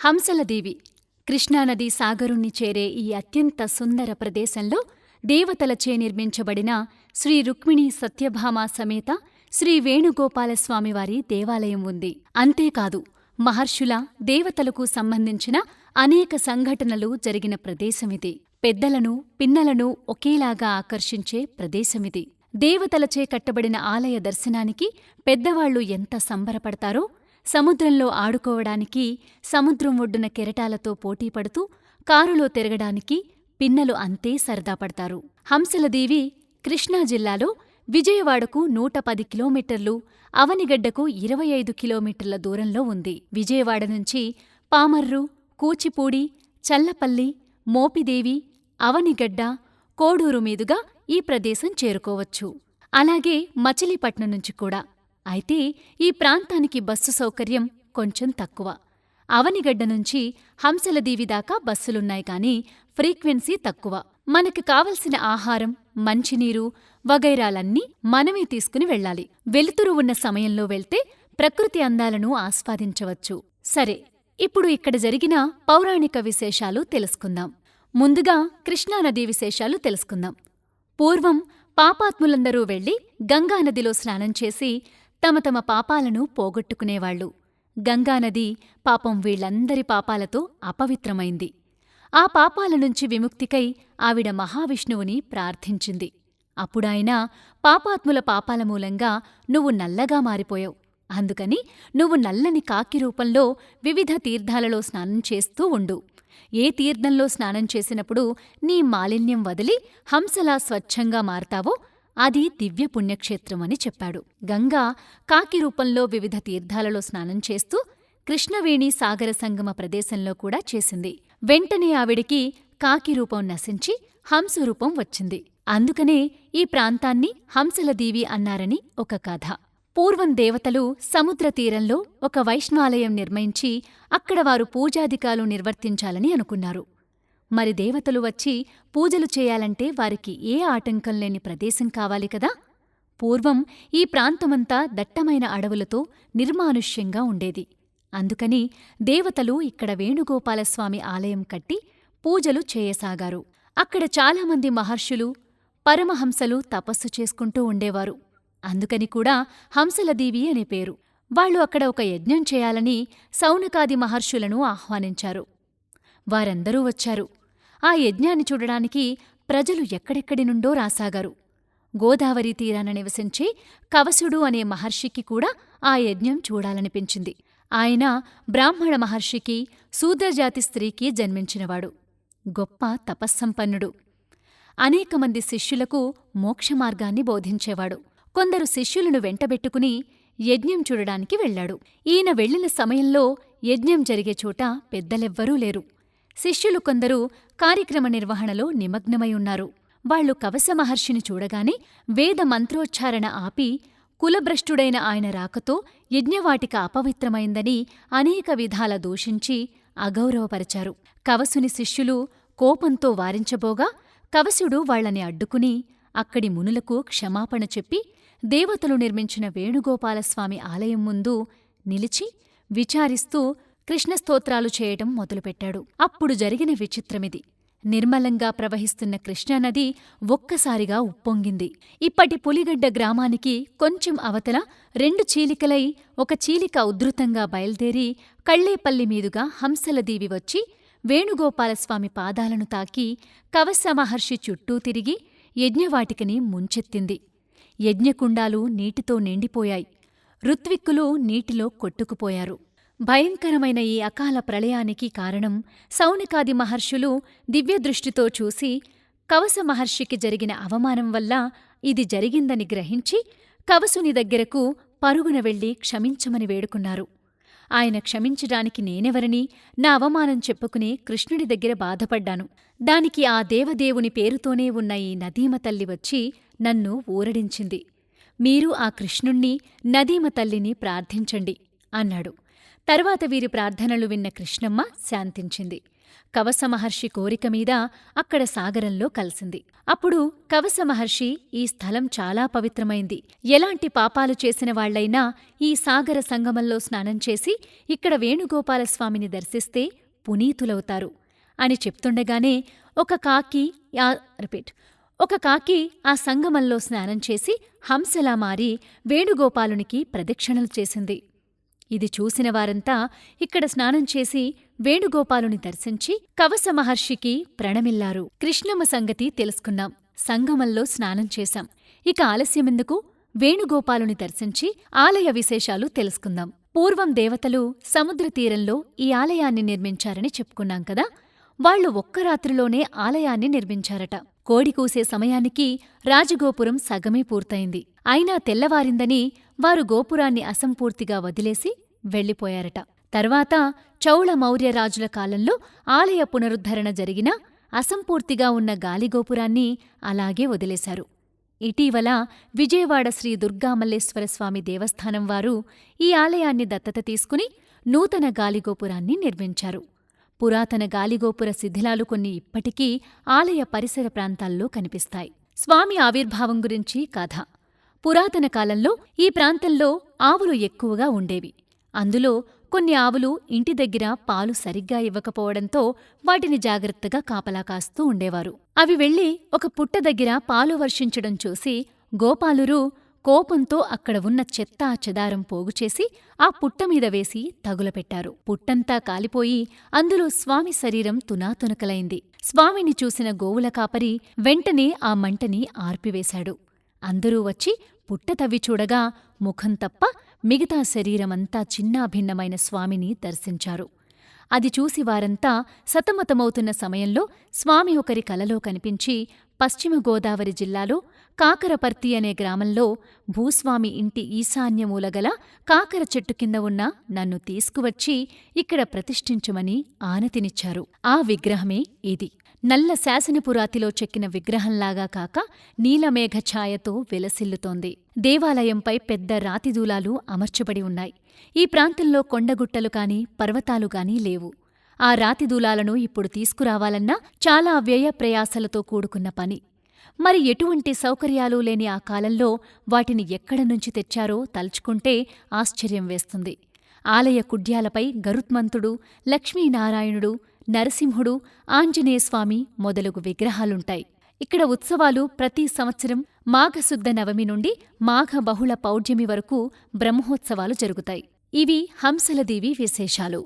హంసలదేవి కృష్ణానదీ సాగరుణ్ణి చేరే ఈ అత్యంత సుందర ప్రదేశంలో దేవతలచే నిర్మించబడిన శ్రీ రుక్మిణీ సత్యభామ సమేత శ్రీ వేణుగోపాలస్వామివారి దేవాలయం ఉంది. అంతేకాదు మహర్షుల దేవతలకు సంబంధించిన అనేక సంఘటనలు జరిగిన ప్రదేశమిది. పెద్దలను పిన్నలను ఒకేలాగా ఆకర్షించే ప్రదేశమిది. దేవతలచే కట్టబడిన ఆలయ దర్శనానికి పెద్దవాళ్ళు ఎంత సంబరపడతారో సముద్రంలో ఆడుకోవడానికి సముద్రం ఒడ్డున కెరటాలతో పోటీపడుతూ కారులో తిరగడానికి పిన్నలు అంతే సరదా పడతారు. హంసలదేవి కృష్ణా జిల్లాలో విజయవాడకు నూట పది కిలోమీటర్లు అవనిగడ్డకు ఇరవై ఐదు కిలోమీటర్ల దూరంలో ఉంది. విజయవాడ నుంచి పామర్రు కూచిపూడి చల్లపల్లి మోపిదేవి అవనిగడ్డ కోడూరు మీదుగా ఈ ప్రదేశం చేరుకోవచ్చు. అలాగే మచిలీపట్నం నుంచి కూడా. అయితే ఈ ప్రాంతానికి బస్సు సౌకర్యం కొంచెం తక్కువ. అవనిగడ్డ నుంచి హంసలదీవి దాకా బస్సులున్నాయి కానీ ఫ్రీక్వెన్సీ తక్కువ. మనకు కావలసిన ఆహారం మంచినీరు వగైరాలన్నీ మనమే తీసుకుని వెళ్ళాలి. వెలుతురు ఉన్న సమయంలో వెళ్తే ప్రకృతి అందాలను ఆస్వాదించవచ్చు. సరే ఇప్పుడు ఇక్కడ జరిగిన పౌరాణిక విశేషాలు తెలుసుకుందాం. ముందుగా కృష్ణానదీ విశేషాలు తెలుసుకుందాం. పూర్వం పాపాత్ములందరూ వెళ్ళి గంగానదిలో స్నానం చేసి తమ తమ పాపాలను పోగొట్టుకునేవాళ్ళు గంగానది పాపం వీళ్ళందరి పాపాలతో అపవిత్రమైంది. ఆ పాపాల నుంచి విముక్తికై ఆవిడ మహావిష్ణువుని ప్రార్థించింది. అప్పుడాయన పాపాత్ముల పాపాల మూలంగా నువ్వు నల్లగా మారిపోయావు. అందుకని నువ్వు నల్లని కాకి రూపంలో వివిధ తీర్థాలలో స్నానం చేస్తూ ఉండు. ఏ తీర్థంలో స్నానం చేసినప్పుడు నీ మాలిన్యం వదిలి హంసలా స్వచ్ఛంగా మారతావో అది దివ్య పుణ్యక్షేత్రమని చెప్పాడు. గంగా కాకి రూపంలో వివిధ తీర్థాలలో స్నానం చేస్తూ కృష్ణవేణి సాగర సంగమ ప్రదేశంలో కూడా చేసింది. వెంటనే ఆవిడికి కాకి రూపం నశించి హంసరూపం వచ్చింది. అందుకనే ఈ ప్రాంతాన్ని హంసలదీవి అన్నారని ఒక కథ. పూర్వం దేవతలు సముద్ర తీరంలో ఒక వైష్ణవాలయం నిర్మించి అక్కడ వారు పూజాధికాలు నిర్వర్తించాలని అనుకున్నారు. మరి దేవతలు వచ్చి పూజలు చేయాలంటే వారికి ఏ ఆటంకం లేని ప్రదేశం కావాలి కదా? పూర్వం ఈ ప్రాంతమంతా దట్టమైన అడవులతో నిర్మానుష్యంగా ఉండేది. అందుకని దేవతలు ఇక్కడ వేణుగోపాలస్వామి ఆలయం కట్టి పూజలు చేయసాగారు. అక్కడ చాలామంది మహర్షులు పరమహంసలు తపస్సు చేసుకుంటూ ఉండేవారు. అందుకని కూడా హంసలదేవి అనే పేరు. వాళ్ళు అక్కడ ఒక యజ్ఞం చేయాలని సౌనకాది మహర్షులను ఆహ్వానించారు. వారందరూ వచ్చారు. ఆ యజ్ఞాన్ని చూడడానికి ప్రజలు ఎక్కడెక్కడి నుండో రాసాగారు. గోదావరి తీరాన నివసించే కవసుడు అనే మహర్షికి కూడా ఆ యజ్ఞం చూడాలనిపించింది. ఆయన బ్రాహ్మణ మహర్షికి శూద్రజాతి స్త్రీకి జన్మించినవాడు. గొప్ప తపస్సంపన్నుడు. అనేకమంది శిష్యులకు మోక్షమార్గాన్ని బోధించేవాడు. కొందరు శిష్యులను వెంటబెట్టుకుని యజ్ఞం చూడడానికి వెళ్ళాడు ఈయన వెళ్ళిన సమయంలో యజ్ఞం జరిగే చోట పెద్దలెవ్వరూ లేరు. శిష్యులు కొందరు కార్యక్రమ నిర్వహణలో నిమగ్నమై ఉన్నారు. వాళ్ళు కవస మహర్షిని చూడగానే వేద మంత్రోచ్చారణ ఆపి కులభ్రష్టుడైన ఆయన రాకతో యజ్ఞవాటిక అపవిత్రమైందని అనేక విధాల దూషించి అగౌరవపరిచారు. కవసుని శిష్యులు కోపంతో వారించబోగా కవసుడు వాళ్ళని అడ్డుకుని అక్కడి మునులకు క్షమాపణ చెప్పి దేవతలు నిర్మించిన వేణుగోపాలస్వామి ఆలయం ముందు నిలిచి విచారిస్తూ కృష్ణస్తోత్రాలు చేయటం మొదలుపెట్టాడు. అప్పుడు జరిగిన విచిత్రమిది. నిర్మలంగా ప్రవహిస్తున్న కృష్ణానది ఒక్కసారిగా ఉప్పొంగింది. ఇప్పటి పులిగడ్డ గ్రామానికి కొంచెం అవతల రెండు చీలికలై ఒక చీలిక ఉద్ధృతంగా బయల్దేరి కళ్ళేపల్లి మీదుగా హంసలదీవి వచ్చి వేణుగోపాలస్వామి పాదాలను తాకి కవస మహర్షి చుట్టూ తిరిగి యజ్ఞవాటికని ముంచెత్తింది. యజ్ఞకుండాలు నీటితో నిండిపోయాయి. ఋత్విక్కులు నీటిలో కొట్టుకుపోయారు. భయంకరమైన ఈ అకాల ప్రళయానికి కారణం సౌనికాది మహర్షులు దివ్యదృష్టితో చూసి కవస మహర్షికి జరిగిన అవమానం వల్ల ఇది జరిగిందని గ్రహించి కవసుని దగ్గరకు పరుగున వెళ్ళి క్షమించమని వేడుకున్నారు. ఆయన క్షమించడానికి నేనెవరని? నా అవమానం చెప్పుకుని కృష్ణుడి దగ్గర బాధపడ్డాను. దానికి ఆ దేవదేవుని పేరుతోనే ఉన్న ఈ నదీమ తల్లి వచ్చి నన్ను ఊరడించింది. మీరు ఆ కృష్ణుణ్ణి నదీమ తల్లిని ప్రార్థించండి అన్నాడు. తర్వాత వీరి ప్రార్థనలు విన్న కృష్ణమ్మ శాంతించింది. కవస మహర్షి కోరిక మీద అక్కడ సాగరంలో కలిసింది. అప్పుడు కవస మహర్షి ఈ స్థలం చాలా పవిత్రమైంది. ఎలాంటి పాపాలు చేసిన వాళ్ళైనా ఈ సాగర సంగమంలో స్నానం చేసి ఇక్కడ వేణుగోపాలస్వామిని దర్శిస్తే పునీతులవుతారు అని చెప్తుండగానే ఒక కాకి రిపీట్. ఒక కాకి ఆ సంగమంలో స్నానం చేసి హంసలా మారి వేణుగోపాలునికి ప్రదక్షిణలు చేసింది. ఇది చూసిన వారంతా ఇక్కడ స్నానం చేసి వేణుగోపాలుని దర్శించి కవస మహర్షికి ప్రణమిల్లారు. కృష్ణమ్మ సంగతి తెలుసుకున్నాం. సంగమంలో స్నానం చేశాం. ఇక ఆలస్యమెందుకు వేణుగోపాలుని దర్శించి ఆలయ విశేషాలు తెలుసుకుందాం. పూర్వం దేవతలు సముద్ర తీరంలో ఈ ఆలయాన్ని నిర్మించారని చెప్పుకున్నాం కదా? వాళ్ళు ఒక్క రాత్రిలోనే ఆలయాన్ని నిర్మించారట. కోడి కూసే సమయానికి రాజగోపురం సగమే పూర్తయింది. అయినా తెల్లవారిందని వారు గోపురాన్ని అసంపూర్తిగా వదిలేసి వెళ్ళిపోయారట. తర్వాత చౌళ మౌర్యరాజుల కాలంలో ఆలయ పునరుద్ధరణ జరిగినా అసంపూర్తిగా ఉన్న గాలిగోపురాన్ని అలాగే వదిలేశారు. ఇటీవల విజయవాడ శ్రీ దుర్గామల్లేశ్వరస్వామి దేవస్థానం వారు ఈ ఆలయాన్ని దత్తత తీసుకుని నూతన గాలిగోపురాన్ని నిర్మించారు. పురాతన గాలిగోపుర శిథిలాలు కొన్ని ఇప్పటికీ ఆలయ పరిసర ప్రాంతాల్లో కనిపిస్తాయి. స్వామి ఆవిర్భావం గురించి కథ. పురాతన కాలంలో ఈ ప్రాంతంలో ఆవులు ఎక్కువగా ఉండేవి. అందులో కొన్ని ఆవులు ఇంటి దగ్గర పాలు సరిగ్గా ఇవ్వకపోవడంతో వాటిని జాగ్రత్తగా కాపలా కాస్తూ ఉండేవారు. అవి వెళ్ళి ఒక పుట్ట దగ్గర పాలు వర్షించడం చూసి గోపాలురు కోపంతో అక్కడ ఉన్న చెత్త చెదారం పోగుచేసి ఆ పుట్టమీద వేసి తగులపెట్టారు. పుట్టంతా కాలిపోయి అందులో స్వామి శరీరం తునాతునకలైంది. స్వామిని చూసిన గోవుల కాపరి వెంటనే ఆ మంటని ఆర్పివేశాడు. అందరూ వచ్చి పుట్ట తవ్వి చూడగా ముఖం తప్ప మిగతా శరీరమంతా చిన్నాభిన్నమైన స్వామిని దర్శించారు. అది చూసి వారంతా సతమతమవుతున్న సమయంలో స్వామి ఒకరి కలలో కనిపించి పశ్చిమ గోదావరి జిల్లాలో కాకరపర్తి అనే గ్రామంలో భూస్వామి ఇంటి ఈశాన్యమూలగల కాకర చెట్టు కింద ఉన్న నన్ను తీసుకువచ్చి ఇక్కడ ప్రతిష్ఠించుమని ఆనతినిచ్చారు. ఆ విగ్రహమే ఇది. నల్ల శాసనపురాతిలో చెక్కిన విగ్రహంలాగా కాక నీలమేఘ ఛాయతో వెలసిల్లుతోంది. దేవాలయంపై పెద్ద రాతిదూలాలు అమర్చబడి ఉన్నాయి. ఈ ప్రాంతంలో కొండగుట్టలు కాని పర్వతాలు గాని లేవు. ఆ రాతిదూలాలను ఇప్పుడు తీసుకురావాలన్నా చాలా వ్యయ ప్రయాసలతో కూడుకున్న పని. మరి ఎటువంటి సౌకర్యాలు లేని ఆ కాలంలో వాటిని ఎక్కడ నుంచి తెచ్చారో తలుచుకుంటే ఆశ్చర్యం వేస్తుంది. ఆలయ కుడ్యాలపై గరుత్మంతుడు లక్ష్మీనారాయణుడు నరసింహుడు ఆంజనేయస్వామి మొదలగు విగ్రహాలుంటాయి. ఇక్కడ ఉత్సవాలు ప్రతి సంవత్సరం మాఘశుద్ధ నవమి నుండి మాఘ బహుళ పౌర్ణమి వరకు బ్రహ్మోత్సవాలు జరుగుతాయి. ఇవి హంసలదేవి విశేషాలు.